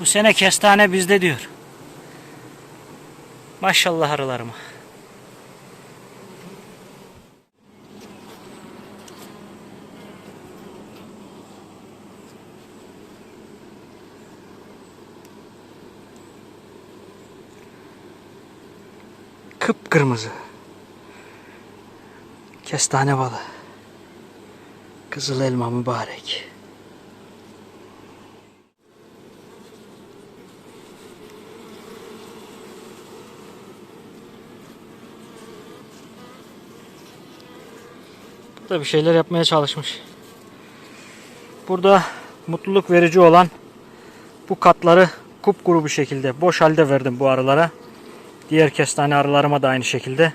Bu sene kestane bizde diyor. Maşallah arılarıma. Kıpkırmızı. Kestane balı. Kızıl elma mübarek. Burada bir şeyler yapmaya çalışmış. Burada mutluluk verici olan bu katları kupkuru bir şekilde boş halde verdim bu arılara. Diğer kestane arılarıma da aynı şekilde.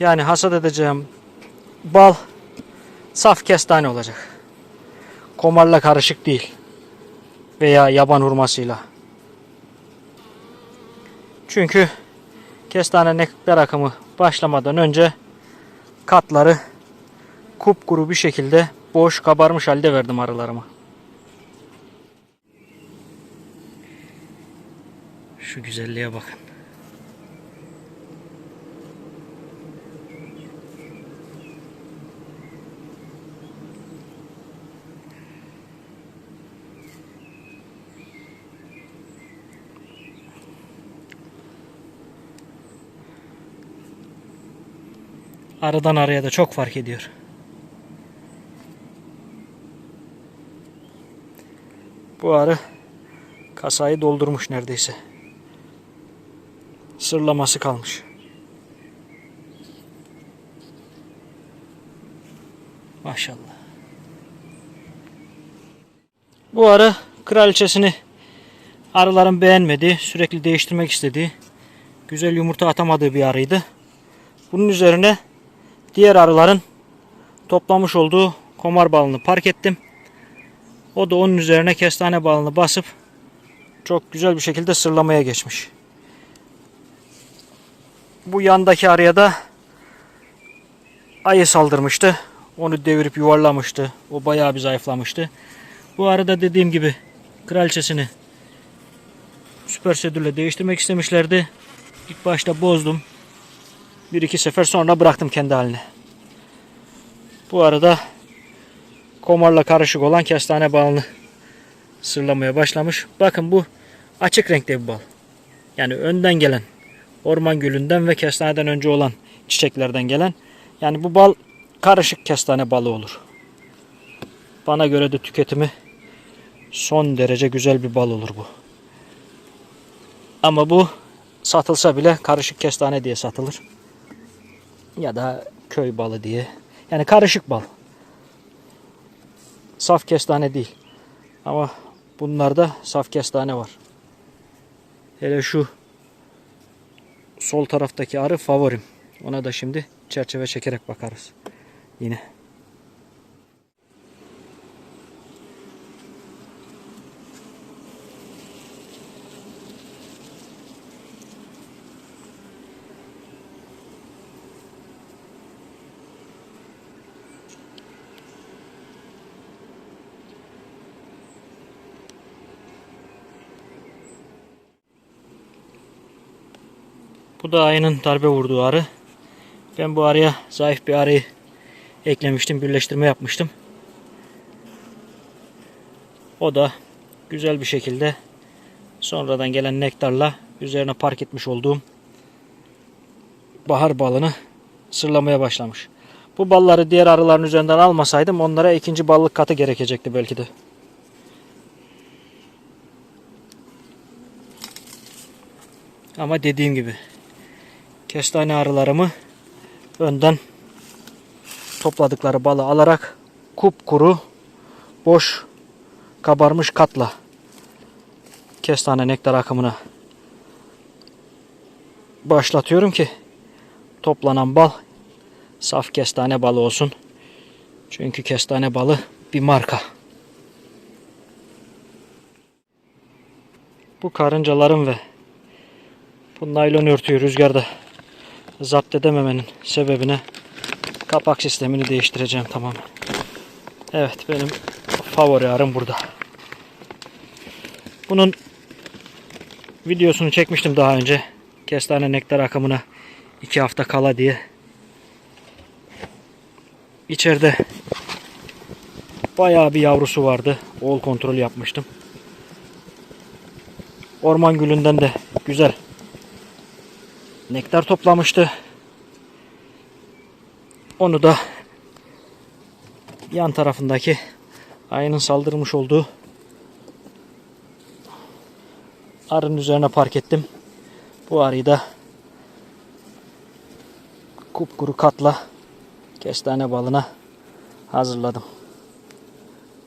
Yani hasat edeceğim bal saf kestane olacak. Komarla karışık değil. Veya yaban hurmasıyla. Çünkü kestane nektar akımı başlamadan önce katları kupkuru bir şekilde boş kabarmış halde verdim arılarıma. Şu güzelliğe bakın. Arıdan arıya da çok fark ediyor. Bu arı kasayı doldurmuş neredeyse. Sırlaması kalmış. Maşallah. Bu arı kraliçesini arıların beğenmediği, sürekli değiştirmek istediği, güzel yumurta atamadığı bir arıydı. Bunun üzerine diğer arıların toplamış olduğu komar balını park ettim. O da onun üzerine kestane balını basıp çok güzel bir şekilde sırlamaya geçmiş. Bu yandaki arıya da ayı saldırmıştı. Onu devirip yuvarlamıştı. O bayağı bir zayıflamıştı. Bu arada dediğim gibi kraliçesini süper sedülle değiştirmek istemişlerdi. İlk başta bozdum. Bir iki sefer sonra bıraktım kendi haline. Bu arada komarla karışık olan kestane balını sırlamaya başlamış. Bakın bu açık renkte bir bal. Yani önden gelen orman gülünden ve kestaneden önce olan çiçeklerden gelen. Yani bu bal karışık kestane balı olur. Bana göre de tüketimi son derece güzel bir bal olur bu. Ama bu satılsa bile karışık kestane diye satılır. Ya da köy balı diye. Yani karışık bal. Saf kestane değil. Ama bunlarda saf kestane var. Hele şu sol taraftaki arı favorim. Ona da şimdi çerçeve çekerek bakarız. Yine. Bu da ayının darbe vurduğu arı. Ben bu arıya zayıf bir arıyı eklemiştim. Birleştirme yapmıştım. O da güzel bir şekilde sonradan gelen nektarla üzerine park etmiş olduğum bahar balını sırlamaya başlamış. Bu balları diğer arıların üzerinden almasaydım onlara ikinci ballık katı gerekecekti belki de. Ama dediğim gibi kestane arılarımı önden topladıkları balı alarak kupkuru boş kabarmış katla kestane nektar akımına başlatıyorum ki toplanan bal saf kestane balı olsun. Çünkü kestane balı bir marka. Bu karıncaların ve bu naylon örtüyü rüzgarda zapt edememenin sebebine kapak sistemini değiştireceğim tamamen. Evet benim favori arım burada. Bunun videosunu çekmiştim daha önce. Kestane nektar akımına iki hafta kala diye. İçeride bayağı bir yavrusu vardı. Oğul kontrol yapmıştım. Orman gülünden de güzel nektar toplamıştı. Onu da yan tarafındaki ayının saldırmış olduğu arının üzerine park ettim. Bu arıyı da kupkuru katla kestane balına hazırladım.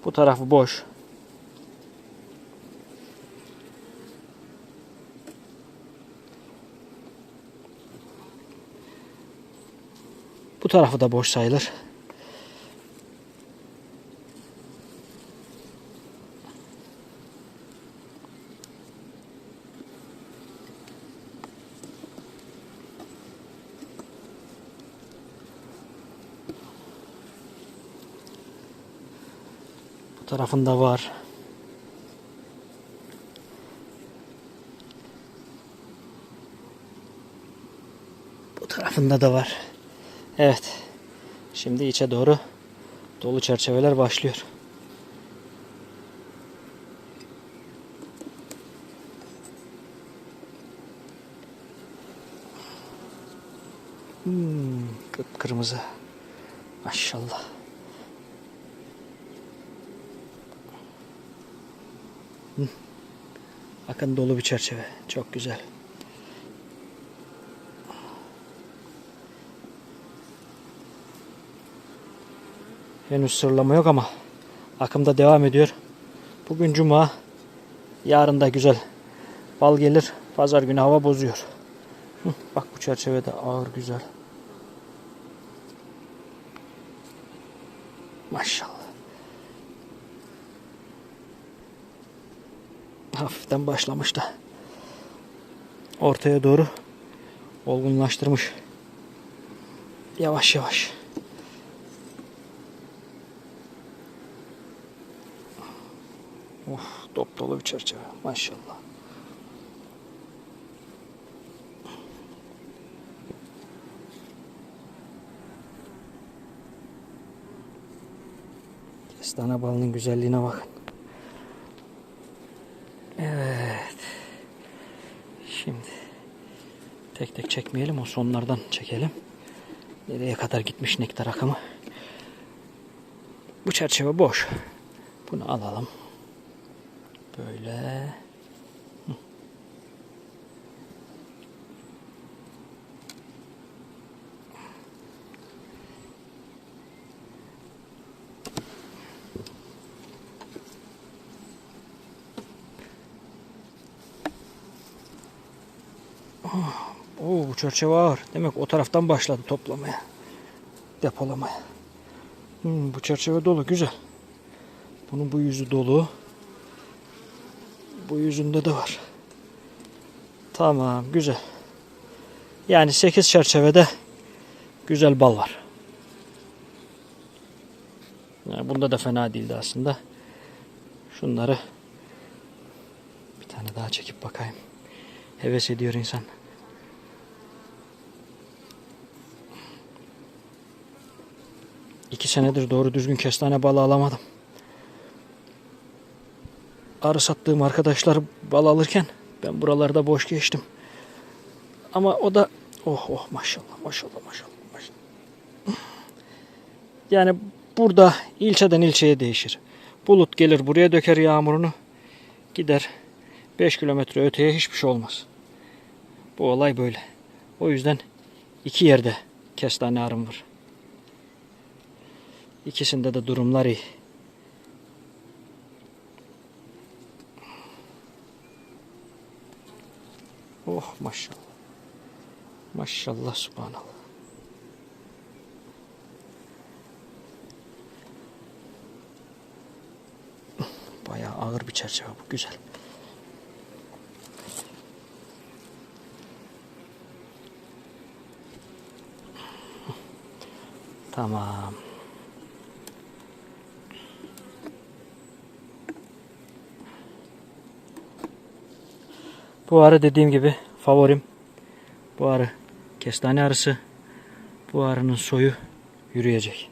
Bu tarafı boş. Bu tarafı da boş sayılır. Bu tarafında var. Bu tarafında da var. Evet. Şimdi içe doğru dolu çerçeveler başlıyor. Hmm, kıpkırmızı. Maşallah. Hı. Bakın dolu bir çerçeve. Çok güzel. Henüz sırlama yok ama akımda devam ediyor. Bugün cuma. Yarın da güzel bal gelir. Pazar günü hava bozuyor. Bak bu çerçevede ağır güzel. Maşallah. Hafiften başlamış da ortaya doğru olgunlaştırmış. Yavaş yavaş. Of, dop dolu bir çerçeve. Maşallah. Kestane balının güzelliğine bakın. Evet. Şimdi tek tek çekmeyelim o sonlardan çekelim. Nereye kadar gitmiş nektar akımı. Bu çerçeve boş. Bunu alalım. Böyle. Oh, Oo, bu çerçeve ağır. Demek o taraftan başladı toplamaya. Depolamaya. Hmm, bu çerçeve dolu. Güzel. Bunun bu yüzü dolu. Bu yüzünde de var. Tamam güzel. Yani 8 çerçevede güzel bal var. Yani bunda da fena değildi aslında. Şunları bir tane daha çekip bakayım. Heves ediyor insan. İki senedir doğru düzgün kestane balı alamadım arı sattığım arkadaşlar bal alırken ben buralarda boş geçtim. Ama o da oh oh maşallah maşallah maşallah maşallah. Yani burada ilçeden ilçeye değişir. Bulut gelir buraya döker yağmurunu gider 5 kilometre öteye hiçbir şey olmaz. Bu olay böyle. O yüzden iki yerde kestane arım var. İkisinde de durumlar iyi. Oh maşallah. Maşallah subhanallah. Bayağı ağır bir çerçeve bu. Güzel. Tamam. Bu arı dediğim gibi favorim. Bu arı kestane arısı. Bu arının soyu yürüyecek.